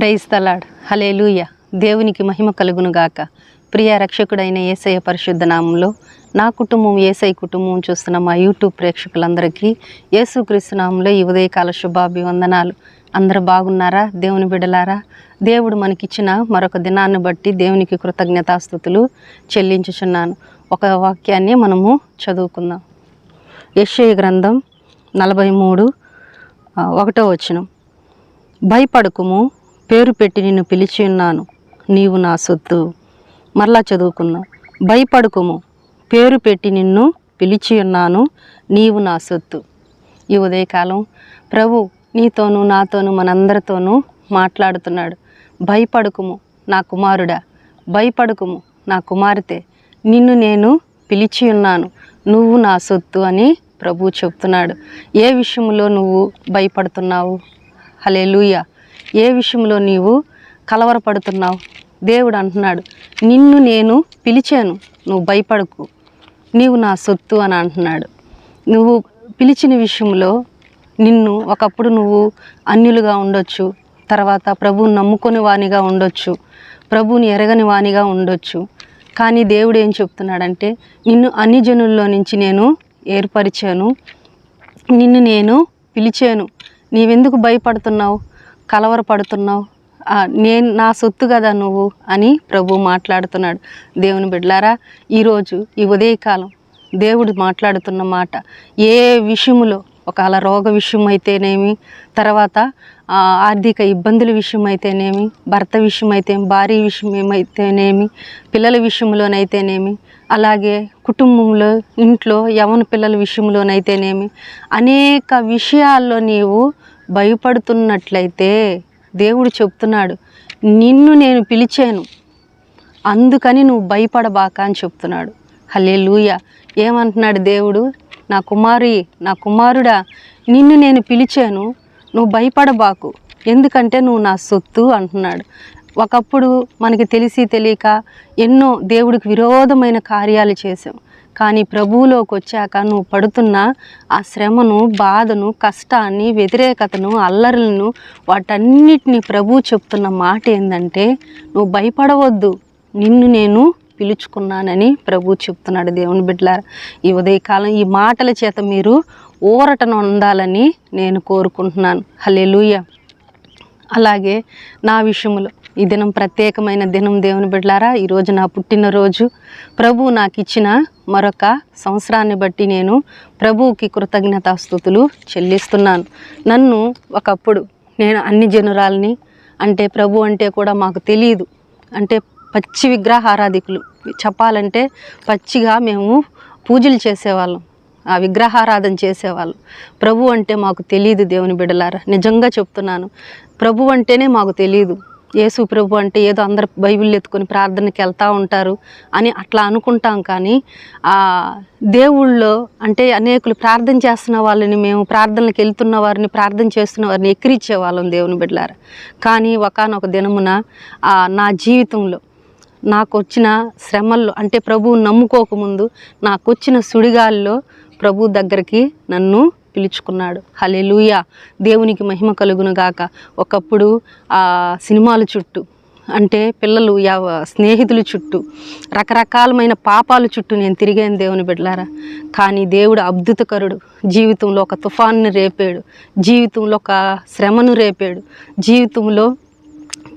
క్రైస్తలాడ్ hallelujah దేవునికి మహిమ కలుగును గాక. ప్రియ రక్షకుడైన ఏసయ్య పరిశుద్ధ నామంలో నా కుటుంబం ఏసై కుటుంబం చూస్తున్న మా యూట్యూబ్ ప్రేక్షకులందరికీ యేసుక్రీస్తు నామంలో ఈ ఉదయకాల శుభాభివందనాలు. అందరు బాగున్నారా? దేవుని బిడలారా? దేవుడు మనకిచ్చిన మరొక దినాన్ని బట్టి దేవునికి కృతజ్ఞతాస్థుతులు చెల్లించుచున్నాను. ఒక వాక్యాన్ని మనము చదువుకుందాం. యెషయ గ్రంథం నలభై మూడు ఒకటో వచనం. భయపడకుము పేరు పెట్టి నిన్ను పిలిచి ఉన్నాను. నీవు నా సొత్తు. మరలా చదువుకున్నా భయపడుకుము. పేరు పెట్టి నిన్ను పిలిచి ఉన్నాను. నీవు నా సొత్తు. ఈ ఉదయకాలం ప్రభు నీతోనూ నాతోనూ మనందరితోనూ మాట్లాడుతున్నాడు. భయపడుకుము నా కుమారుడా. భయపడుకుము నా కుమార్తె. నిన్ను నేను పిలిచి ఉన్నాను. నువ్వు నా సొత్తు అని ప్రభు చెప్తున్నాడు. ఏ విషయంలో నువ్వు భయపడుతున్నావు? హలే లూయా ఏ విషయంలో నీవు కలవరపడుతున్నావు? దేవుడు అంటున్నాడు నిన్ను నేను పిలిచాను నువ్వు భయపడకు నీవు నా సొత్తు అని అంటున్నాడు. నువ్వు పిలిచిన విషయంలో నిన్ను ఒకప్పుడు నువ్వు అన్యులుగా ఉండొచ్చు తర్వాత ప్రభువు నమ్ముకొని వానిగా ఉండొచ్చు ప్రభువుని ఎరగని వానిగా ఉండొచ్చు. కానీ దేవుడు ఏం చెప్తున్నాడంటే నిన్ను అన్ని జనుల్లో నుంచి నేను ఏర్పరిచాను నిన్ను నేను పిలిచాను. నీవెందుకు భయపడుతున్నావు? కలవరపడుతున్నావు? నేను నా సొత్తు కదా నువ్వు అని ప్రభు మాట్లాడుతున్నాడు. దేవుని బిడ్డలారా ఈరోజు ఈ ఉదయకాలం దేవుడు మాట్లాడుతున్న మాట ఏ విషయములో ఒకవేళ రోగ విషయం అయితేనేమి తర్వాత ఆర్థిక ఇబ్బందుల విషయం అయితేనేమి భర్త విషయం అయితే భారీ విషయం ఏమైతేనేమి పిల్లల విషయంలోనైతేనేమి అలాగే కుటుంబంలో ఇంట్లో యవన పిల్లల విషయంలోనైతేనేమి అనేక విషయాల్లో నీవు భయపడుతున్నట్లయితే దేవుడు చెప్తున్నాడు నిన్ను నేను పిలిచాను అందుకని నువ్వు భయపడబాక అని చెప్తున్నాడు. హలే లూయ ఏమంటున్నాడు దేవుడు? నా కుమారి నా కుమారుడా నిన్ను నేను పిలిచాను నువ్వు భయపడబాకు ఎందుకంటే నువ్వు నా సొత్తు అంటున్నాడు. ఒకప్పుడు మనకి తెలిసి తెలియక ఎన్నో దేవుడికి విరోధమైన కార్యాలు చేసాం కానీ ప్రభువులోకి వచ్చాక నువ్వు పడుతున్న ఆ శ్రమను బాధను కష్టాన్ని వ్యతిరేకతను అల్లరులను వాటన్నిటిని ప్రభు చెప్తున్న మాట ఏంటంటే నువ్వు భయపడవద్దు. నిన్ను నేను పిలుచుకున్నానని ప్రభు చెప్తున్నాడు దేవుని బిడ్డలారా. ఈ ఉదయకాలం ఈ మాటల చేత మీరు ఊరటను ఉండాలని నేను కోరుకుంటున్నాను. హలే అలాగే నా విషయంలో ఈ దినం ప్రత్యేకమైన దినం దేవుని బిడ్డలారా ఈరోజు నా పుట్టినరోజు. ప్రభు నాకు ఇచ్చిన మరొక సంవత్సరాన్ని బట్టి నేను ప్రభువుకి కృతజ్ఞతాస్థుతులు చెల్లిస్తున్నాను. నన్ను ఒకప్పుడు నేను అన్ని జనురాల్ని అంటే ప్రభు అంటే కూడా మాకు తెలియదు అంటే పచ్చి విగ్రహారాధికులు. చెప్పాలంటే పచ్చిగా మేము పూజలు చేసేవాళ్ళం. ఆ విగ్రహారాధన చేసేవాళ్ళు. ప్రభు అంటే మాకు తెలియదు దేవుని బిడలారా నిజంగా చెప్తున్నాను. ప్రభు అంటేనే మాకు తెలియదు యేసు ప్రభు అంటే ఏదో అందరు బైబిల్ ఎత్తుకొని ప్రార్థనకి వెళ్తూ ఉంటారు అని అట్లా అనుకుంటాం కానీ ఆ దేవుళ్ళో అంటే అనేకులు ప్రార్థన చేస్తున్న వాళ్ళని మేము ప్రార్థనలకు వెళ్తున్న వారిని ప్రార్థన చేస్తున్న వారిని ఎక్కిరిచ్చే వాళ్ళం దేవుని బిడ్డలారా. కానీ ఒకనొక దినమున నా జీవితంలో నాకు వచ్చిన శ్రమల్లో అంటే ప్రభువు నమ్ముకోకముందు నాకు వచ్చిన సుడిగాల్లో ప్రభు దగ్గరికి నన్ను పిలుచుకున్నాడు. హలెలూయ దేవునికి మహిమ కలుగునగాక ఒకప్పుడు ఆ సినిమాల చుట్టూ అంటే పిల్లలు యావ స్నేహితుల చుట్టూ రకరకాలమైన పాపాల చుట్టూ నేను తిరిగాను దేవుని బిడ్డలారా. కానీ దేవుడు అద్భుతకరుడు. జీవితంలో ఒక తుఫాన్ని రేపాడు. జీవితంలో ఒక శ్రమను రేపాడు. జీవితంలో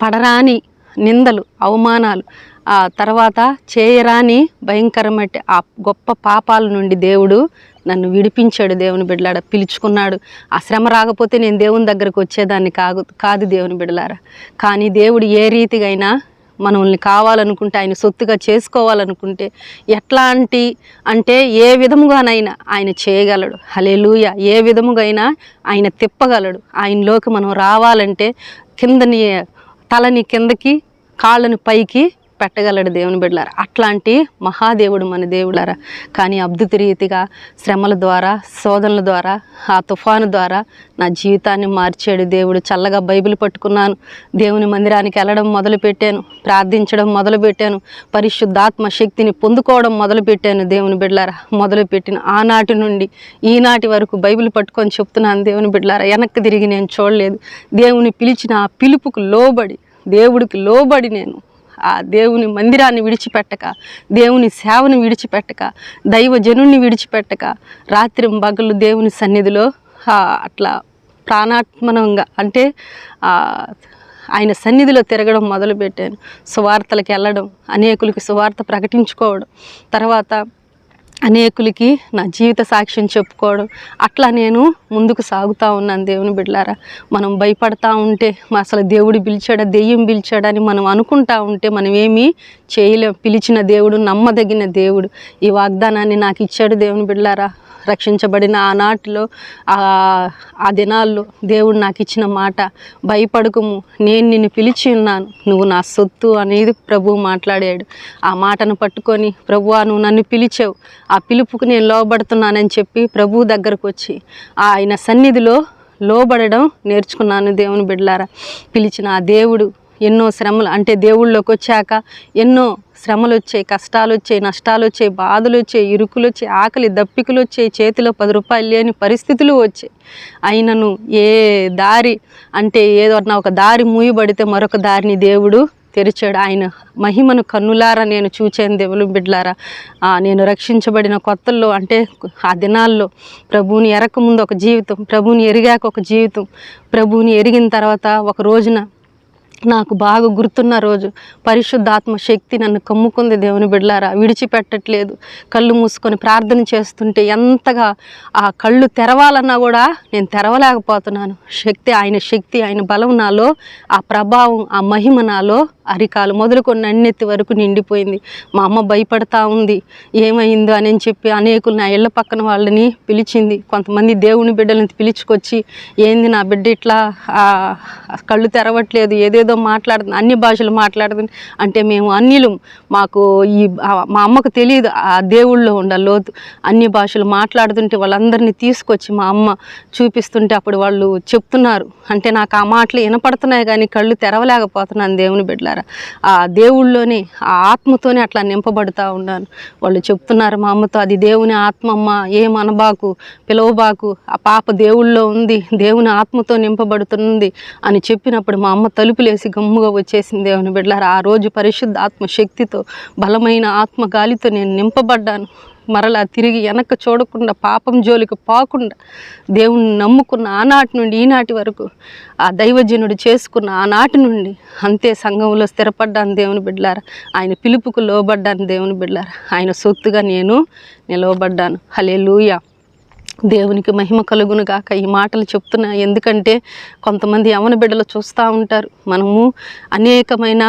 పడరాని నిందలు అవమానాలు ఆ తర్వాత చేయరాని భయంకరమైన ఆ గొప్ప పాపాల నుండి దేవుడు నన్ను విడిపించాడు దేవుని బిడ్డలారా పిలుచుకున్నాడు. ఆ శ్రమ రాకపోతే నేను దేవుని దగ్గరకు వచ్చేదాన్ని కాదు కాదు దేవుని బిడ్డలారా. కానీ దేవుడు ఏ రీతిగైనా మనల్ని కావాలనుకుంటే ఆయన సొత్తుగా చేసుకోవాలనుకుంటే ఎట్లాంటి అంటే ఏ విధముగానైనా ఆయన చేయగలడు. హలేలుయ ఏ విధముగైనా ఆయన తిప్పగలడు. ఆయనలోకి మనం రావాలంటే కిందని తలని కిందకి కాళ్ళని పైకి పెట్టగలడు దేవుని బిడ్డలారా? అట్లాంటి మహాదేవుడు మన దేవుడారా కానీ అబ్దుతి రీతిగా శ్రమల ద్వారా శోధనల ద్వారా ఆ తుఫాను ద్వారా నా జీవితాన్ని మార్చాడు దేవుడు. చల్లగా బైబిల్ పట్టుకున్నాను. దేవుని మందిరానికి వెళ్ళడం మొదలుపెట్టాను. ప్రార్థించడం మొదలుపెట్టాను. పరిశుద్ధాత్మ శక్తిని పొందుకోవడం మొదలుపెట్టాను దేవుని బిడ్డలారా. మొదలుపెట్టిన ఆనాటి నుండి ఈనాటి వరకు బైబిల్ పట్టుకొని చెప్తున్నాను దేవుని బిడ్డలారా. వెనక్కి తిరిగి నేను చూడలేదు. దేవుని పిలిచిన ఆ పిలుపుకు లోబడి దేవుడికి లోబడి నేను ఆ దేవుని మందిరాన్ని విడిచిపెట్టక దేవుని సేవను విడిచిపెట్టక దైవ జనుణ్ణి విడిచిపెట్టక రాత్రి పగలు దేవుని సన్నిధిలో అట్లా ప్రాణాత్మనంగా అంటే ఆయన సన్నిధిలో తిరగడం మొదలుపెట్టాను. సువార్తలకు వెళ్ళడం అనేకులకి సువార్త ప్రకటించుకోవడం. తర్వాత అనేకులకి నా జీవిత సాక్ష్యం చెప్పుకోవడం. అట్లా నేను ముందుకు సాగుతూ ఉన్నాను దేవుని బిడ్డలారా. మనం భయపడతా ఉంటే మా అసలు దేవుడు పిలిచాడా దెయ్యం పిలిచాడని మనం అనుకుంటా ఉంటే మనం ఏమీ చేయలేం. పిలిచిన దేవుడు నమ్మదగిన దేవుడు. ఈ వాగ్దానాన్ని నాకు ఇచ్చాడు దేవుని బిడ్డలారా. రక్షించబడిన ఆనాటిలో ఆ ఆ దినాల్లో దేవుడు నాకు ఇచ్చిన మాట భయపడకుము నేను నిన్ను పిలిచి ఉన్నాను. నువ్వు నా సొత్తు అనేది ప్రభువు మాట్లాడాడు. ఆ మాటను పట్టుకొని ప్రభువా నువ్వు నన్ను పిలిచావు. ఆ పిలుపుకు నేను లోబడుతున్నానని చెప్పి ప్రభువు దగ్గరకు వచ్చి ఆయన సన్నిధిలో లోబడడం నేర్చుకున్నాను దేవుని బిడ్డలారా. పిలిచిన ఆ దేవుడు ఎన్నో శ్రమలు అంటే దేవుళ్ళలోకి వచ్చాక ఎన్నో శ్రమలు వచ్చాయి కష్టాలు వచ్చాయి నష్టాలు వచ్చాయి బాధలు వచ్చాయి ఇరుకులు వచ్చాయి ఆకలి దప్పికలు వచ్చాయి చేతిలో పది రూపాయలు లేని పరిస్థితులు వచ్చాయి. అయినను ఏ దారి అంటే ఏదో నా ఒక దారి మూయబడితే మరొక దారిని దేవుడు తెరిచాడు. ఆయన మహిమను కన్నులారా నేను చూచాను దేవులు బిడ్లారా నేను రక్షించబడిన కొత్తల్లో అంటే ఆ దినాల్లో ప్రభువుని ఎరకముందు ఒక జీవితం ప్రభువుని ఎరిగాక ఒక జీవితం ప్రభువుని ఎరిగిన తర్వాత ఒక రోజున నాకు బాగా గుర్తున్న రోజు పరిశుద్ధాత్మ శక్తి నన్ను కమ్ముకుంది దేవుని బిడ్డలారా. విడిచిపెట్టట్లేదు. కళ్ళు మూసుకొని ప్రార్థన చేస్తుంటే ఎంతగా ఆ కళ్ళు తెరవాలన్నా కూడా నేను తెరవలేకపోతున్నాను. శక్తి ఆయన శక్తి ఆయన బలం నాలో ఆ ప్రభావం ఆ మహిమ నాలో అరికాలు మొదలుకొని నన్నెత్తి వరకు నిండిపోయింది. మా అమ్మ భయపడతా ఉంది. ఏమైందో అని చెప్పి అనేకులు నా ఇళ్ళ పక్కన వాళ్ళని పిలిచింది. కొంతమంది దేవుని బిడ్డలని పిలుచుకొచ్చి ఏంది నా బిడ్డ ఇట్లా కళ్ళు తెరవట్లేదు ఏదేదో మాట్లాడుతుంది అన్ని భాషలు మాట్లాడుతుంది. అంటే మేము అన్నిలు మాకు ఈ మా అమ్మకు తెలియదు ఆ దేవుళ్ళో ఉండ లోతు. అన్ని భాషలు మాట్లాడుతుంటే వాళ్ళందరినీ తీసుకొచ్చి మా అమ్మ చూపిస్తుంటే అప్పుడు వాళ్ళు చెప్తున్నారు. అంటే నాకు ఆ మాటలు వినపడుతున్నాయి కానీ కళ్ళు తెరవలేకపోతున్నాను దేవుని బిడ్డలారా. ఆ దేవుళ్ళలోనే ఆ ఆత్మతోనే అట్లా నింపబడుతూ ఉన్నాను. వాళ్ళు చెప్తున్నారు మా అమ్మతో అది దేవుని ఆత్మమ్మ ఏమనబాకు పిలవబాకు ఆ పాప దేవుళ్ళో ఉంది దేవుని ఆత్మతో నింపబడుతుంది అని చెప్పినప్పుడు మా అమ్మ తలుపులేసి గమ్ముగా వచ్చేసింది. దేవుని బిడ్డలారా ఆ రోజు పరిశుద్ధ ఆత్మ శక్తితో బలమైన ఆత్మ గాలితో నేను నింపబడ్డాను. మరలా తిరిగి వెనక్కి చూడకుండా పాపం జోలికి పోకుండా దేవుణ్ణి నమ్ముకున్న ఆనాటి నుండి ఈనాటి వరకు ఆ దైవజనుడు చేసుకున్న ఆనాటి నుండి అంతే సంఘంలో స్థిరపడ్డాను దేవుని బిడ్డలారా. ఆయన పిలుపుకు లోబడ్డాను దేవుని బిడ్డలారా. ఆయన సొత్తుగా నేను నిలవబడ్డాను. హలే దేవునికి మహిమ కలుగును గాక. ఈ మాటలు చెప్తున్నా ఎందుకంటే కొంతమంది యవన బిడ్డలు చూస్తూ ఉంటారు. మనము అనేకమైన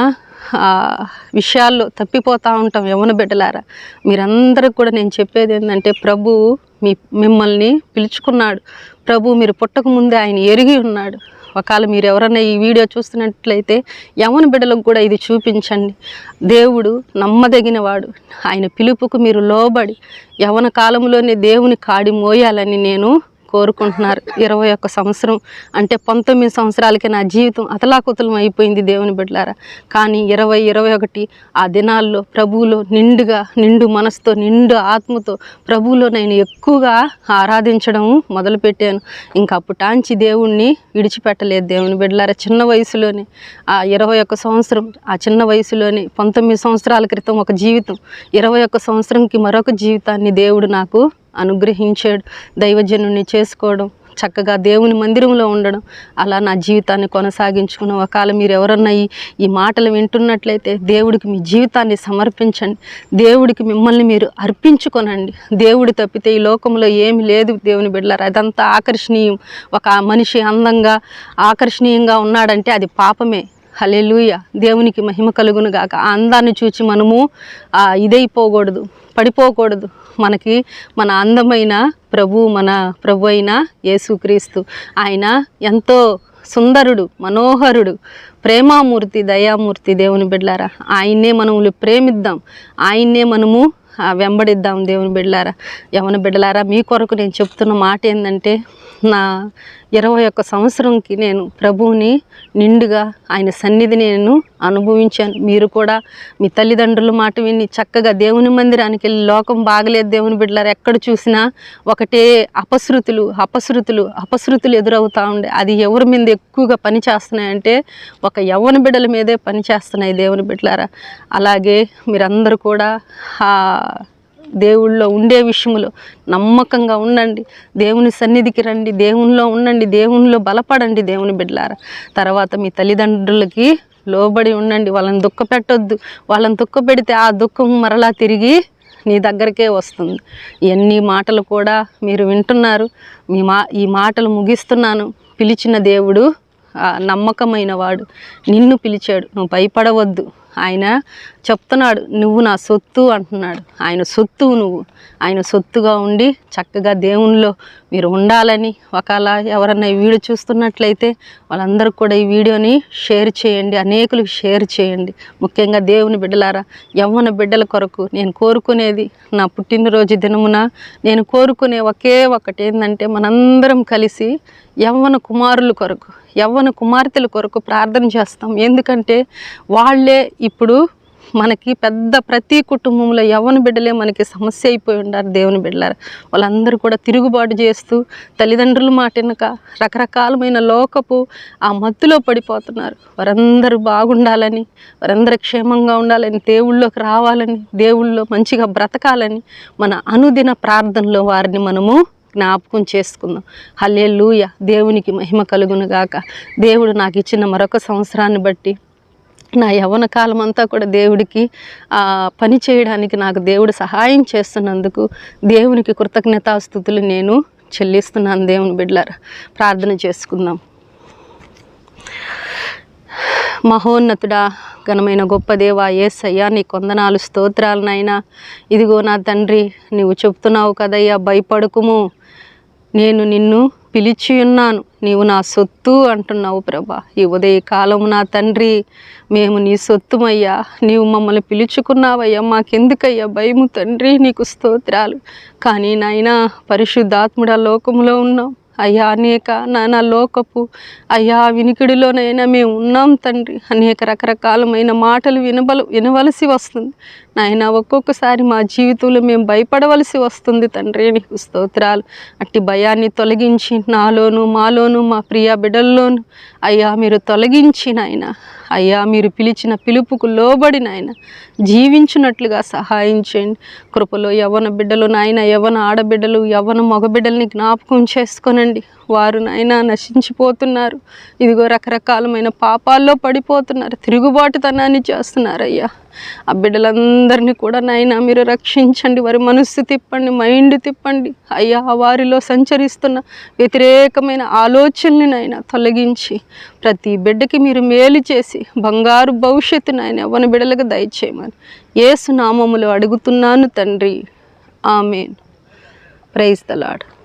విషయాల్లో తప్పిపోతూ ఉంటాం యవన బిడ్డలారా. మీరందరూ కూడా నేను చెప్పేది ఏంటంటే ప్రభు మీ మిమ్మల్ని పిలుచుకున్నాడు. ప్రభు మీరు పుట్టక ముందే ఆయన ఎరిగి ఉన్నాడు. ఒకవేళ మీరు ఎవరైనా ఈ వీడియో చూస్తున్నట్లయితే యవన బిడ్డలకు కూడా ఇది చూపించండి. దేవుడు నమ్మదగినవాడు. ఆయన పిలుపుకు మీరు లోబడి యవన కాలంలోనే దేవుని కాడి మోయాలని నేను కోరుకుంటున్నారు. ఇరవై ఒక్క సంవత్సరం అంటే పంతొమ్మిది సంవత్సరాలకి నా జీవితం అతలాకుతలం అయిపోయింది దేవుని బిడ్డలారా. కానీ ఇరవై ఇరవై ఒకటి ఆ దినాల్లో ప్రభువులో నిండుగా నిండు మనసుతో నిండు ఆత్మతో ప్రభువులో నేను ఎక్కువగా ఆరాధించడం మొదలుపెట్టాను. ఇంకా అప్పుటాంచి దేవుణ్ణి విడిచిపెట్టలేదు దేవుని బిడ్డలారా. చిన్న వయసులోనే ఆ ఇరవై ఒక్క సంవత్సరం ఆ చిన్న వయసులోనే పంతొమ్మిది సంవత్సరాల క్రితం ఒక జీవితం. ఇరవై ఒక్క సంవత్సరంకి మరొక జీవితాన్ని దేవుడు నాకు అనుగ్రహించాడు దైవజనుని చేసుకోవడం చక్కగా దేవుని మందిరంలో ఉండడం అలా నా జీవితాన్ని కొనసాగించుకున్న ఒకవేళ మీరు ఎవరన్నా ఈ ఈ మాటలు వింటున్నట్లయితే దేవుడికి మీ జీవితాన్ని సమర్పించండి. దేవుడికి మిమ్మల్ని మీరు అర్పించుకొనండి. దేవుడు తప్పితే ఈ లోకంలో ఏమి లేదు దేవుని బిడ్డలారు. అదంతా ఆకర్షణీయం. ఒక మనిషి అందంగా ఆకర్షణీయంగా ఉన్నాడంటే అది పాపమే. హలే దేవునికి మహిమ కలుగును గాక ఆ అందాన్ని చూచి మనము ఇదైపోకూడదు. పడిపోకూడదు. మనకి మన అందమైన ప్రభు మన ప్రభు అయిన యేసుక్రీస్తు. ఆయన ఎంతో సుందరుడు మనోహరుడు ప్రేమామూర్తి దయామూర్తి దేవుని బిడ్లారా. ఆయన్నే మనము ప్రేమిద్దాం. ఆయన్నే మనము వెంబడిద్దాం దేవుని బిడ్డలారా యవన బిడ్డలారా మీ కొరకు నేను చెప్తున్న మాట ఏంటంటే నా ఇరవై ఒక్క సంవత్సరంకి నేను ప్రభువుని నిండుగా ఆయన సన్నిధి నేను అనుభవించాను. మీరు కూడా మీ తల్లిదండ్రుల మాట విని చక్కగా దేవుని మందిరానికి వెళ్ళి లోకం బాగలేదు దేవుని బిడ్డలారు ఎక్కడ చూసినా ఒకటే అపశృతులు అపశృతులు అపశృతులు ఎదురవుతూ ఉండే. అది ఎవరి మీద ఎక్కువగా పనిచేస్తున్నాయంటే ఒక యవ్వన బిడ్డల మీదే పనిచేస్తున్నాయి దేవుని బిడ్డలారా. అలాగే మీరందరూ కూడా దేవుళ్ళో ఉండే విషయంలో నమ్మకంగా ఉండండి. దేవుని సన్నిధికి రండి. దేవునిలో ఉండండి. దేవునిలో బలపడండి దేవుని బిడ్డలారా. తర్వాత మీ తల్లిదండ్రులకి లోబడి ఉండండి. వాళ్ళని దుఃఖ పెట్టొద్దు. వాళ్ళని దుఃఖ పెడితే ఆ దుఃఖం మరలా తిరిగి నీ దగ్గరకే వస్తుంది. ఎన్ని మాటలు కూడా మీరు వింటున్నారు. మీ మా ఈ మాటలు ముగిస్తున్నాను. పిలిచిన దేవుడు నమ్మకమైన వాడు. నిన్ను పిలిచాడు. నువ్వు భయపడవద్దు. ఆయన చెప్తున్నాడు నువ్వు నా సొత్తు అంటున్నాడు. ఆయన సొత్తు నువ్వు. ఆయన సొత్తుగా ఉండి చక్కగా దేవునిలో మీరు ఉండాలని ఒకలా ఎవరన్నా ఈ వీడియో చూస్తున్నట్లయితే వాళ్ళందరూ కూడా ఈ వీడియోని షేర్ చేయండి అనేకులకు షేర్ చేయండి. ముఖ్యంగా దేవుని బిడ్డలారా యవ్వన బిడ్డల కొరకు నేను కోరుకునేది నా పుట్టినరోజు దినమున నేను కోరుకునే ఒకే ఒకటి ఏంటంటే మనందరం కలిసి యవ్వన కుమారుల కొరకు యవ్వన కుమార్తెల కొరకు ప్రార్థన చేస్తాం. ఎందుకంటే వాళ్ళే ఇప్పుడు మనకి పెద్ద ప్రతి కుటుంబంలో యవ్వన బిడ్డలే మనకి సమస్య అయిపోయి ఉండారు దేవుని బిడ్డలారు. వాళ్ళందరూ కూడా తిరుగుబాటు చేస్తూ తల్లిదండ్రులు మాటినక రకరకాలమైన లోకపు ఆ మత్తులో పడిపోతున్నారు. వారందరూ బాగుండాలని వారందరూ క్షేమంగా ఉండాలని దేవుళ్ళోకి రావాలని దేవుళ్ళో మంచిగా బ్రతకాలని మన అనుదిన ప్రార్థనలో వారిని మనము జ్ఞాపకం చేసుకుందాం. హల్లే దేవునికి మహిమ కలుగును గాక దేవుడు నాకు ఇచ్చిన మరొక సంవత్సరాన్ని బట్టి నా యవ్వన కాలం అంతా కూడా దేవుడికి పని చేయడానికి నాకు దేవుడు సహాయం చేస్తున్నందుకు దేవునికి కృతజ్ఞతాస్థుతులు నేను చెల్లిస్తున్నాను దేవుని బిడ్డలారా. ప్రార్థన చేసుకుందాం. మహోన్నతుడా ఘనమైన గొప్ప దేవ ఏసయ్యా నీ కొందనాలు స్తోత్రాలనైనా ఇదిగో నా తండ్రి నీవు చెప్తున్నావు కదయ్యా భయపడుకుము. నేను నిన్ను పిలిచి ఉన్నాను. నీవు నా సొత్తు అంటున్నావు ప్రభా. ఈ ఉదయకాలము నా తండ్రి. మేము నీ సొత్తుమయ్యా. నీవు మమ్మల్ని పిలుచుకున్నావయ్యా. మాకెందుకయ్యా భయము తండ్రి? నీకు స్తోత్రాలు. కానీ నాయనా పరిశుద్ధాత్ముడ లోకములో ఉన్నాం. అయ్యా అనేక నానా లోకపు అయ్యా వినికిడిలోనైనా మేము ఉన్నాం తండ్రి. అనేక రకరకాలమైన మాటలు వినబల వినవలసి వస్తుంది. నాయన ఒక్కొక్కసారి మా జీవితంలో మేము భయపడవలసి వస్తుంది తండ్రి నీకు స్తోత్రాలు. అట్టి భయాన్ని తొలగించి నాలోను మాలోను మా ప్రియ బిడ్డల్లోను అయ్యా మీరు తొలగించి నాయన. అయ్యా మీరు పిలిచిన పిలుపుకు లోబడి నాయన. జీవించినట్లుగా సహాయం చేయండి. కృపలో యవన బిడ్డలు నాయన యవన ఆడబిడ్డలు యవన మగబిడ్డల్ని జ్ఞాపకం చేసుకోనండి. వారు నాయన నశించిపోతున్నారు. ఇదిగో రకరకాలమైన పాపాల్లో పడిపోతున్నారు. తిరుగుబాటుతనాన్ని చేస్తున్నారయ్యా. ఆ బిడ్డలందరినీ కూడా నాయన మీరు రక్షించండి. వారి మనస్సు తిప్పండి మైండ్ తిప్పండి. అయ్యా వారిలో సంచరిస్తున్న వ్యతిరేకమైన ఆలోచనని నాయన తొలగించి ప్రతి బిడ్డకి మీరు మేలు చేసి బంగారు భవిష్యత్తు నాయన ఎవరి బిడ్డలకు దయచేయమని ఏసు నామములో అడుగుతున్నాను తండ్రి. ఆమెన్. Praise the lord